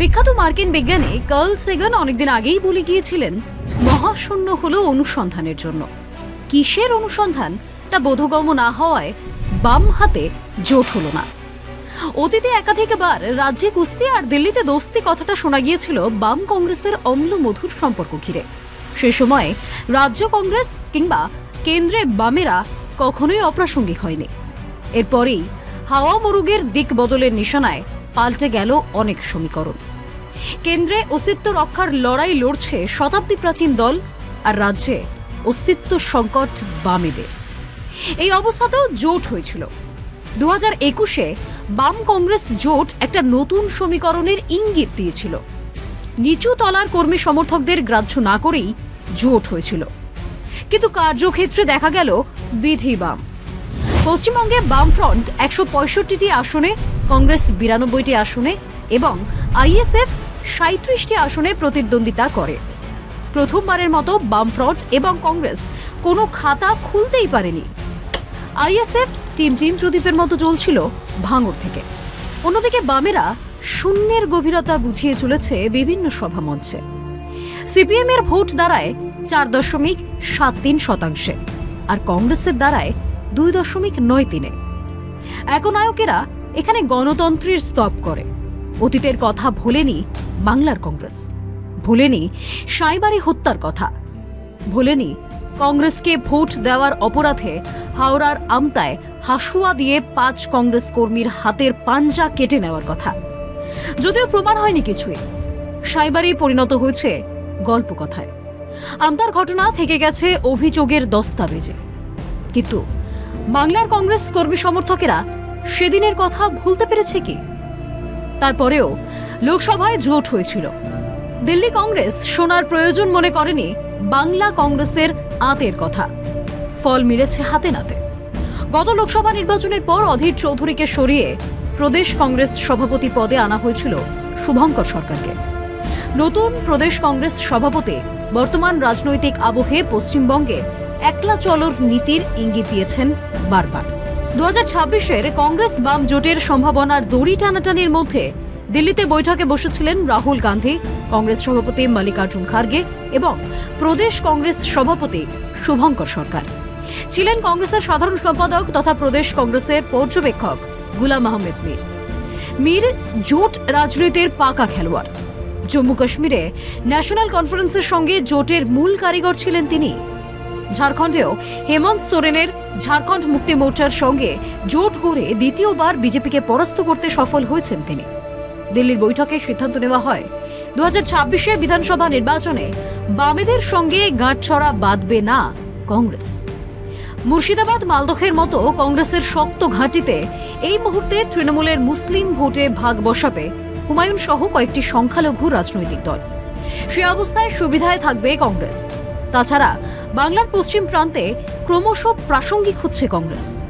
বিখ্যাত মার্কিন বিজ্ঞানী কার্ল সেগান অনেকদিন আগেই বলে গিয়েছিলেন, মহাশূন্য হলো অনুসন্ধানের জন্য। কিসের অনুসন্ধান? তা বোধগম্য না হওয়ায় বাম হাতে জোট হলো না। অতীতে একাধিকবার রাজ্যে কুস্তি আর দিল্লিতে দোস্তি কথাটা শোনা গিয়েছিল বাম কংগ্রেসের অম্ল মধুর সম্পর্ক ঘিরে। সে সময়ে রাজ্য কংগ্রেস কিংবা কেন্দ্রে বামেরা কখনোই অপ্রাসঙ্গিক হয়নি। এরপরেই হাওয়া মরুগের দিক বদলের নিশানায় পাল্টে গেল অনেক সমীকরণ। কেন্দ্রে অস্তিত্ব রক্ষার লড়াই লড়ছে শতাব্দী প্রাচীন দল আর রাজ্যে অস্তিত্ব সংকট বামেদের। এই অবস্থাতেও জোট হয়েছিল। দু হাজার একুশে বাম কংগ্রেস জোট একটা নতুন সমীকরণের ইঙ্গিত দিয়েছিল। নিচু তলার কর্মী সমর্থকদের গ্রাহ্য না করেই জোট হয়েছিল। কিন্তু কার্যক্ষেত্রে দেখা গেল বিধি বাম। পশ্চিমবঙ্গে বামফ্রন্ট একশো পঁয়ষট্টিটি আসনে কংগ্রেস বিরানব্বইটি আসনে এবং আইএসএফ সাঁত্রিশটি আসনে প্রতিদ্বন্দ্বিতা করে। প্রথমবারের মতো বামফ্রন্ট এবং কংগ্রেস কোনো খাতা খুলতেই পারেনি। আইএসএফ টিম টিম প্রদীপের মতো চলছিল ভাঙর থেকে। অন্যদিকে বামেরা শূন্যের গভীরতা বুঝিয়ে চলেছে বিভিন্ন সভামঞ্চে সিপিএম এর ভোট দাঁড়ায় চার দশমিক সাত তিন শতাংশে আর কংগ্রেসের দাঁড়ায় দুই দশমিক নয় তিনে। একনায়কেরা এখানে গণতন্ত্রের স্তব করে। অতীতের কথা ভোলেনি বাংলার কংগ্রেস। ভোলেনি সাইবারি হত্যার কথা। ভোলেনি কংগ্রেসকে ভোট দেওয়ার অপরাধে হাওড়ার আমতায় হাসুয়া দিয়ে পাঁচ কংগ্রেস কর্মীর হাতের পাঞ্জা কেটে নেওয়ার কথা। যদিও প্রমাণ হয়নি কিছুই। সাইবারই পরিণত হয়েছে গল্প কথায়। আমতার ঘটনা থেকে গেছে অভিযোগের দস্তাবেজে। কিন্তু বাংলার কংগ্রেস কর্মী সমর্থকেরা সেদিনের কথা ভুলতে পেরেছে কি? তারপরেও লোকসভায় জোট হয়েছিল। দিল্লি কংগ্রেস শোনার প্রয়োজন মনে করেনি বাংলা কংগ্রেসের আতের কথা। ফল মিলেছে হাতে নাতে। গত লোকসভা নির্বাচনের পর অধীর চৌধুরীকে সরিয়ে প্রদেশ কংগ্রেস সভাপতি পদে আনা হয়েছিল শুভঙ্কর সরকারকে। নতুন প্রদেশ কংগ্রেস সভাপতি বর্তমান রাজনৈতিক আবহে পশ্চিমবঙ্গে একলা চলর নীতির ইঙ্গিত দিয়েছেন বারবার। দু হাজার কংগ্রেস বাম জোটের সম্ভাবনার দড়ি টানাটানির মধ্যে দিল্লিতে বৈঠকে বসেছিলেন রাহুল গান্ধী, কংগ্রেস সভাপতি মল্লিকার্জুন খার্গে এবং প্রদেশ কংগ্রেস সভাপতি শুভঙ্কর সরকার। ছিলেন কংগ্রেসের সাধারণ সম্পাদক তথা প্রদেশ কংগ্রেসের পর্যবেক্ষক গুলাম আহমেদ মীর। মীর জোট রাজনীতির পাকা খেলোয়াড়। জম্মু কাশ্মীরে ন্যাশনাল কনফারেন্সের সঙ্গে জোটের মূল কারিগর ছিলেন তিনি। ঝাড়খণ্ডেও হেমন্ত সোরেনের ঝাড়খণ্ড মুক্তি মোর্চার সঙ্গে জোট করে দ্বিতীয়বার বিজেপিকে পরাস্ত করতে সফল হয়েছেন তিনি। দিল্লির বৈঠকে সিদ্ধান্ত নেওয়া হয় দু হাজার বিধানসভা নির্বাচনে বামেদের সঙ্গে গাঁটছড়া বাঁধবে না কংগ্রেস। মুর্শিদাবাদ মালদহের মতো কংগ্রেসের শক্ত ঘাঁটিতে এই মুহূর্তে তৃণমূলের মুসলিম ভোটে ভাগ বসাবে হুমায়ুন সহ কয়েকটি সংখ্যালঘু রাজনৈতিক দল। সে অবস্থায় সুবিধায় থাকবে কংগ্রেস। তাছাড়া বাংলার পশ্চিম প্রান্তে ক্রমশ প্রাসঙ্গিক হচ্ছে কংগ্রেস।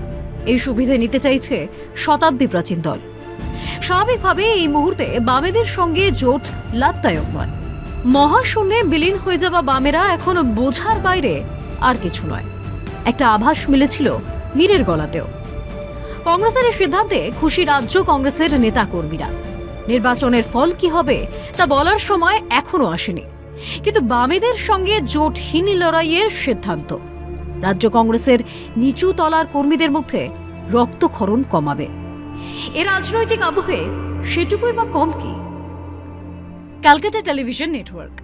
এই সুবিধে নিতে চাইছে শতাব্দী প্রাচীন দল। স্বাভাবিকভাবে এই মুহূর্তে বামেদের সঙ্গে জোট লাভদায়ক নয় মহাশূন্যে বিলীন হয়ে যাওয়া বামেরা এখন বোঝার বাইরে আর কিছু নয়। একটা আভাস মিলেছিল মীরের গলাতেও। কংগ্রেসের এই সিদ্ধান্তে খুশি রাজ্য কংগ্রেসের নেতাকর্মীরা। নির্বাচনের ফল কি হবে তা বলার সময় এখনও আসেনি। কিন্তু বামেদের সঙ্গে জোটহীন লড়াইয়ের সিদ্ধান্ত। রাজ্য কংগ্রেসের নিচু তলার কর্মীদের মধ্যে রক্তক্ষরণ কমাবে। এ রাজনৈতিক আবহে সেটুকুই বা কম কি? Calcutta television network.